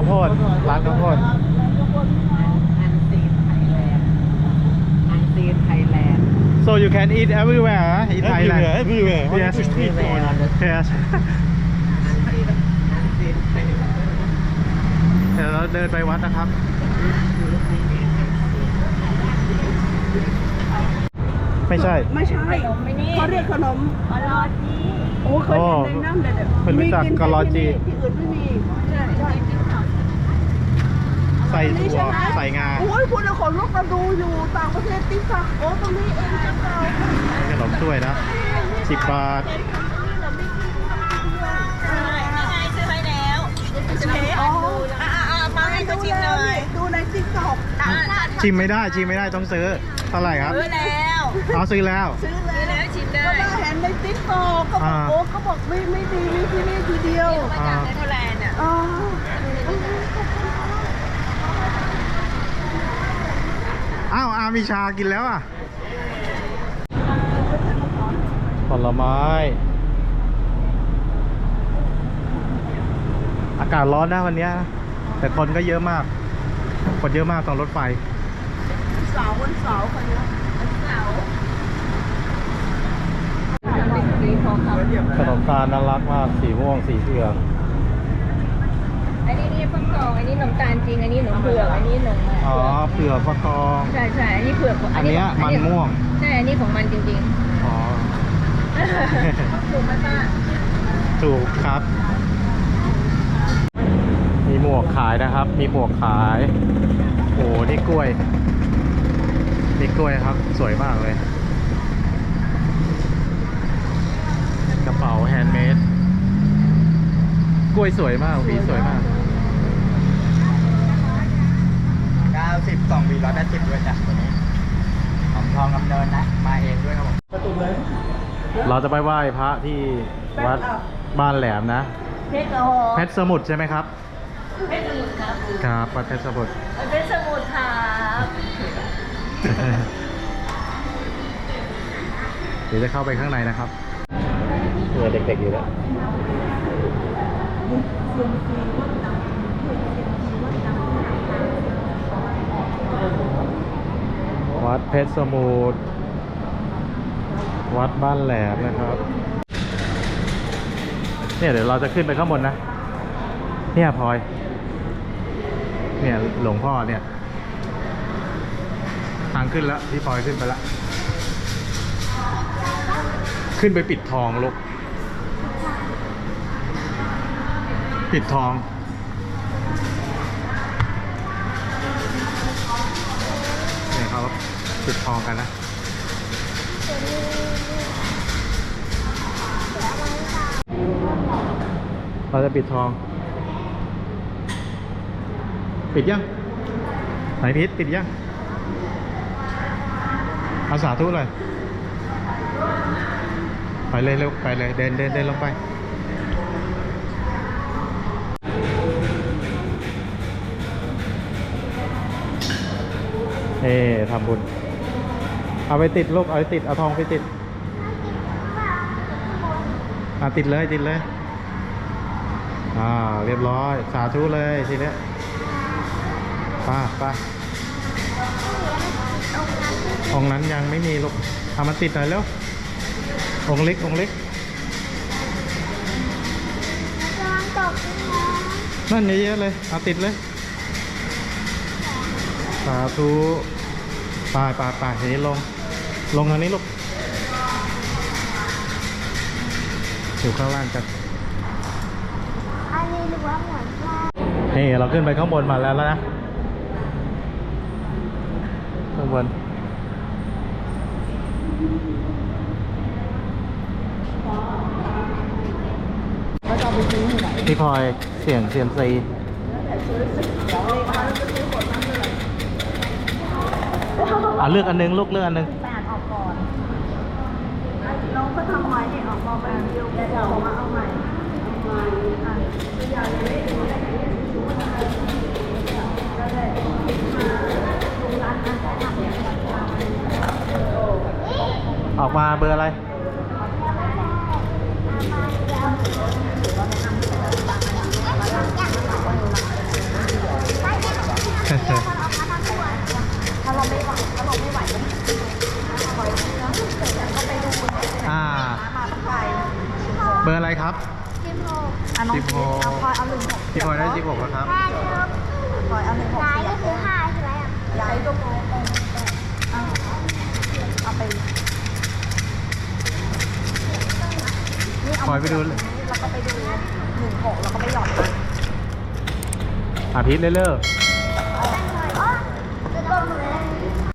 าวโพดร้านข้าวโพดอันซีนไทยแลนด์อันซีนไทยแลนด์ so you can eat everywhere huh? in Thailand Everywhere, everywhere. On Yes. every street corner. yes อันซีนอันซีนไทยแลนด์เดี๋ยวเราเดินไปวัดนะครับ ไม่ใช่ ไม่ใช่เขาเรียกขนมกะลอจีโอ้เคยเห็นในน้ำเด็ดเพิ่นรู้จักกะลอจี ที่อื่นไม่มีใช่ใช่ ใส่ถั่วใส่งาโอ้ยคุณเอาของลูกมาดูอยู่ต่างประเทศติ๊กต็อกโอ้ตรงนี้เองจังเราขนมถ้วยนะสิบบาทอ๋อมาให้เขาชิมหน่อยดูในติ๊กต็อกชิมไม่ได้ชิมไม่ได้ต้องซื้อเท่าไหร่ครับซื้อแล้วเอาซื้อแล้วซื้อซื้อแล้แล้ววชิมได้ก็มาเห็นในติ๊กต็อกก็บอกโอ้เขาบอกไม่ไม่ดีมีที่นี่ทีเดียวมาจากเนเธอร์แลนด์อะ อ๋อ อ้าวอามีชากินแล้วอะ ผลไม้ อากาศร้อนนะวันเนี้ย แต่คนก็เยอะมาก คนเยอะมากตรงรถไฟ เสาร์วันเสาร์คนเนี้ยขนมตาลน่ารักมาก สีม่วง สีเผือกอันนี้นี่ฟักทองอั นนี้ขนมตาลจริง อันนี้ขนมเผือก อันนี้ขนมอ๋อเผือกฟักทอง ใช่ใช่อันนี้เผือกอันเนี้ยมันม่วง ใช่ อันนี้ของมันจริงอ๋อๆถูกไหมป้าถูกครับ มีหมวกขายนะครับ มีหมวกขาย โอ้โหนี่กล้วย นี่กล้วยครับ สวยมากเลย กระเป๋าแฮนด์เมดกล้วยสวยมากหวีสวยมาก 90 2วี180ด้วยจ้ะตัวนี้ของทองกำเนินนะ มาเองด้วยครับผม เราจะไปไหว้พระที่วัดบ้านแหลมนะ เพชรโอเพชรสมุทรใช่ไหมครับ เพชรสมุทรครับครับวัดเพชรสมุทรเพชรสมุทรครับเดี๋ยวจะเข้าไปข้างในนะครับเผื่อเด็กๆอยู่แล้ววัดเพชรสมุทร วัดบ้านแหลมนะครับ เนี่ยเดี๋ยวเราจะขึ้นไปข้างบนนะ เนี่ยพลอย เนี่ยหลวงพ่อเนี่ย ทางขึ้นแล้วพี่พลอยขึ้นไปล้วขึ้นไปปิดทองลูก ปิดทองเนี่ยเขาปิดทองกันนะ เราจะปิดทอง ปิดยัง ไหนพิษปิดยังเอาสาธุเลยไปเลยเร็วไปเลยเดินเดินเดินลงไปเอ๊ทำบุญ เอาไปติดลูกเอาไปติดเอาทองไปติดอะติดเลยติดเลยอ่าเรียบร้อยสาธุเลยทีเนี้ยป้าป้าองนั้นยังไม่มีลูกเอามาติดหน่อยเร็วองเล็กองเล็กนั่นเยอะๆเลยเอาติดเลยสาธุไปไปไปทีนี้ลง ลงทางนี้ลูก อยู่ข้างล่างกันอันนี้หรือว่าเหมือนว่านี่เราขึ้นไปข้างบนมาแล้วแล้วนะ ข้างบน พี่พลอยเสี่ยงเซียมซีอะเลือกอันนึงลูกเลือกอันนึงน้องก็ ทำไว้เนี่ยออกมาเป็นเดียวแต่เอามาเอาใหม่เอาใหม่อะตัวอย่างเบอร์อะไรอไม่ได้ได้เสียคนออกมาทำตัวถ้าเราไม่ไหวถ้าเราไม่หว บอร์อะไรครับสิบหกอะน้องสิบหกเอาคอยเอาหนึ่งหกพี่พลอยได้สิบหกแล้วครับห้าเทิมคอยเอาหนึ่งหกสายเสียก็บคือห้าใช่ไหมอะย้ายก็เอาเอาไปนี่เอาคอยไปดูแล้วก็ไปดูหนึ่งหกแล้วก็ไปหยอดอาทิตย์เลิกเ